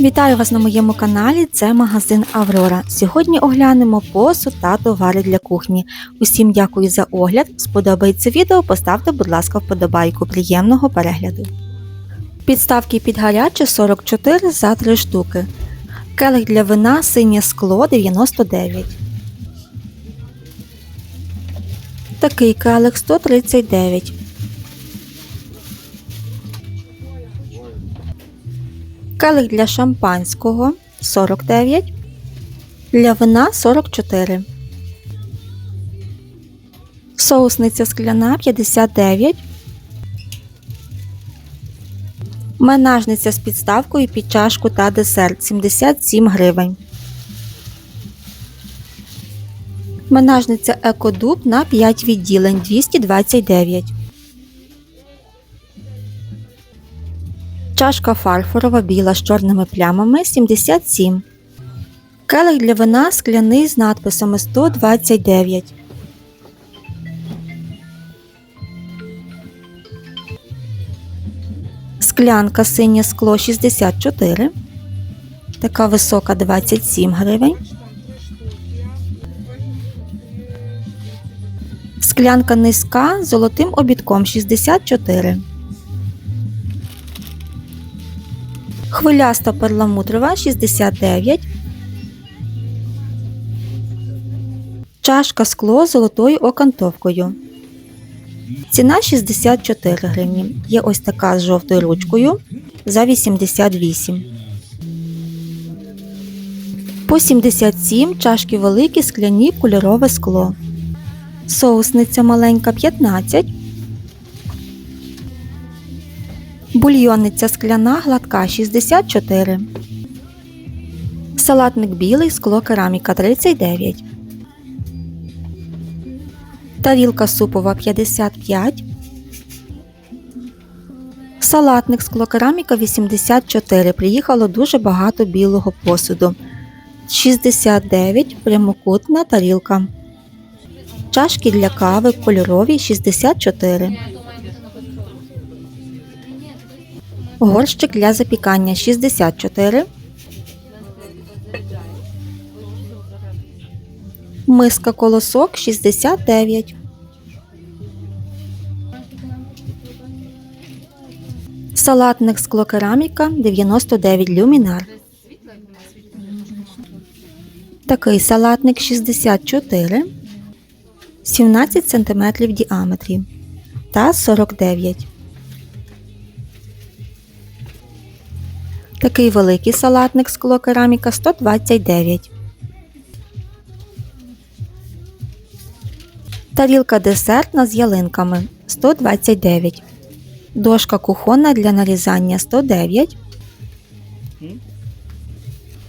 Вітаю вас на моєму каналі. Це магазин Аврора. Сьогодні оглянемо посуд та товари для кухні. Усім дякую за огляд. Сподобається відео, поставте, будь ласка, вподобайку. Приємного перегляду. Підставки під гаряче 44 за 3 штуки. Келих для вина синє скло 99. Такий келих 139. Келих для шампанського 49. Для вина 44. Соусниця скляна 59. Менажниця з підставкою під чашку та десерт 77 гривень. Менажниця екодуб на 5 відділень 229. Чашка фарфорова біла з чорними плямами 77. Келих для вина скляний з надписами 129. Склянка синє скло 64. Така висока 27 гривень. Склянка низька з золотим обідком 64. Хвиляста перламутрова 69. Чашка скло з золотою окантовкою. Ціна 64 гривні. Є ось така з жовтою ручкою за 88. По 77 чашки великі скляні кольорове скло. Соусниця маленька 15. Бульйонниця скляна гладка 64. Салатник білий скло кераміка 39. Тарілка супова 55. Салатник скло кераміка 84. Приїхало дуже багато білого посуду. 69 прямокутна тарілка. Чашки для кави кольорові 64. Горщик для запікання 64. Миска колосок 69. Салатник склокераміка 99 люмінар. Такий салатник 64. 17 см в діаметрі та 49. Такий великий салатник скло кераміка 129. Тарілка десертна з ялинками 129. Дошка кухонна для нарізання 109.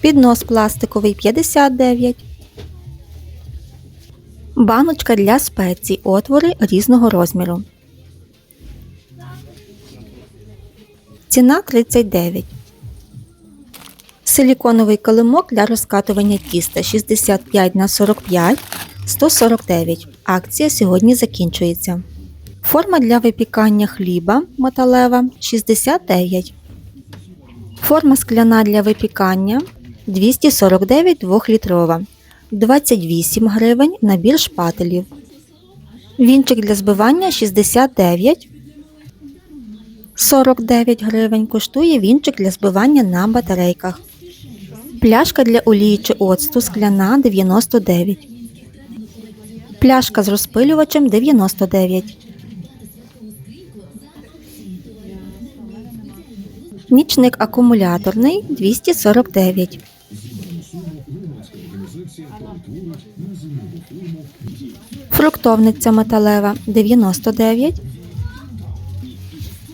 Піднос пластиковий 59. Баночка для спецій. Отвори різного розміру. Ціна 39. Силіконовий килимок для розкатування тіста 65 на 45 149. Акція сьогодні закінчується. Форма для випікання хліба металева 69. Форма скляна для випікання 249 2-літрова 28 гривень набір шпателів. Вінчик для збивання 69. 49 гривень коштує вінчик для збивання на батарейках. Пляшка для олії чи оцту скляна 99. Пляшка з розпилювачем 99. Нічник акумуляторний 249. Фруктовниця металева 99.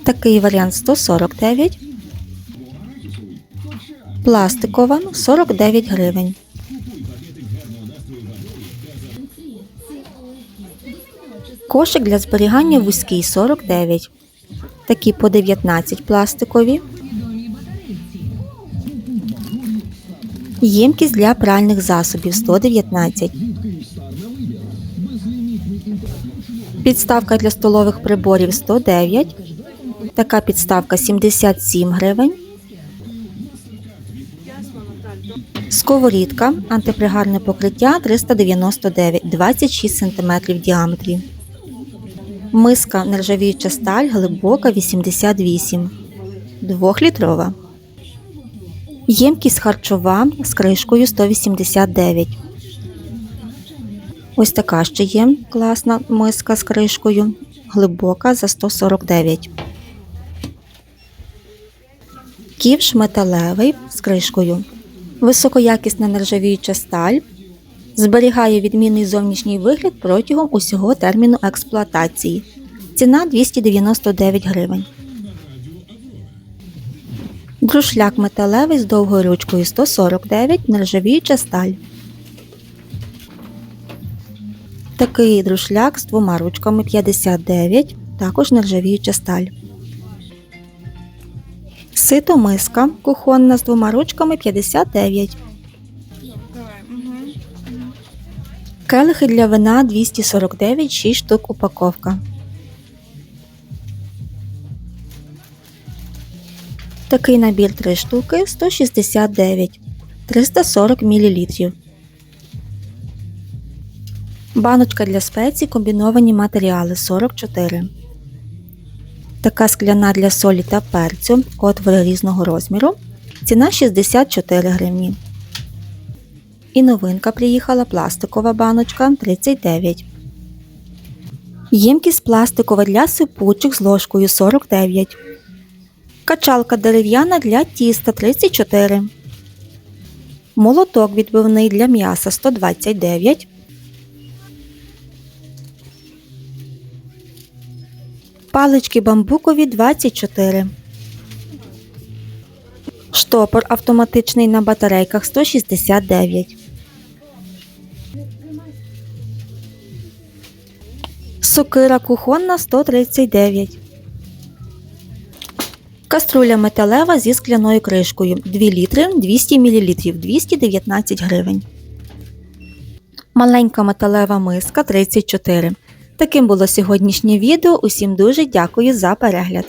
Такий варіант 149. Пластикова 49 гривень. Кошик для зберігання вузький 49. Такі по 19 пластикові. Ємкість для пральних засобів 119. Підставка для столових приборів 109. Така підставка 77 гривень. Сковорідка, антипригарне покриття 399, 26 см в діаметрі. Миска нержавіюча сталь глибока 88, 2-літрова. Ємкість харчова з кришкою 189. Ось така ще є класна миска з кришкою, глибока за 149. Ківш металевий з кришкою. Високоякісна нержавіюча сталь. Зберігає відмінний зовнішній вигляд протягом усього терміну експлуатації. Ціна 299 гривень. Друшляк металевий з довгою ручкою 149, нержавіюча сталь. Такий друшляк з двома ручками 59, також нержавіюча сталь. Сито миска кухонна з двома ручками 59. Келихи для вина 249, 6 штук упаковка. Такий набір 3 штуки 169 340 мл. Баночка для спецій комбіновані матеріали 44. Така скляна для солі та перцю, отвори різного розміру. Ціна 64 гривні. І новинка приїхала пластикова баночка 39. Ємкість пластикова для сипучих з ложкою 49. Качалка дерев'яна для тіста 34. Молоток відбивний для м'яса 129. Палички бамбукові 24. Штопор автоматичний на батарейках 169. Сокира кухонна 139. Каструля металева зі скляною кришкою 2 літри 200 мл 219 гривень. Маленька металева миска 34. Таким було сьогоднішнє відео. Усім дуже дякую за перегляд.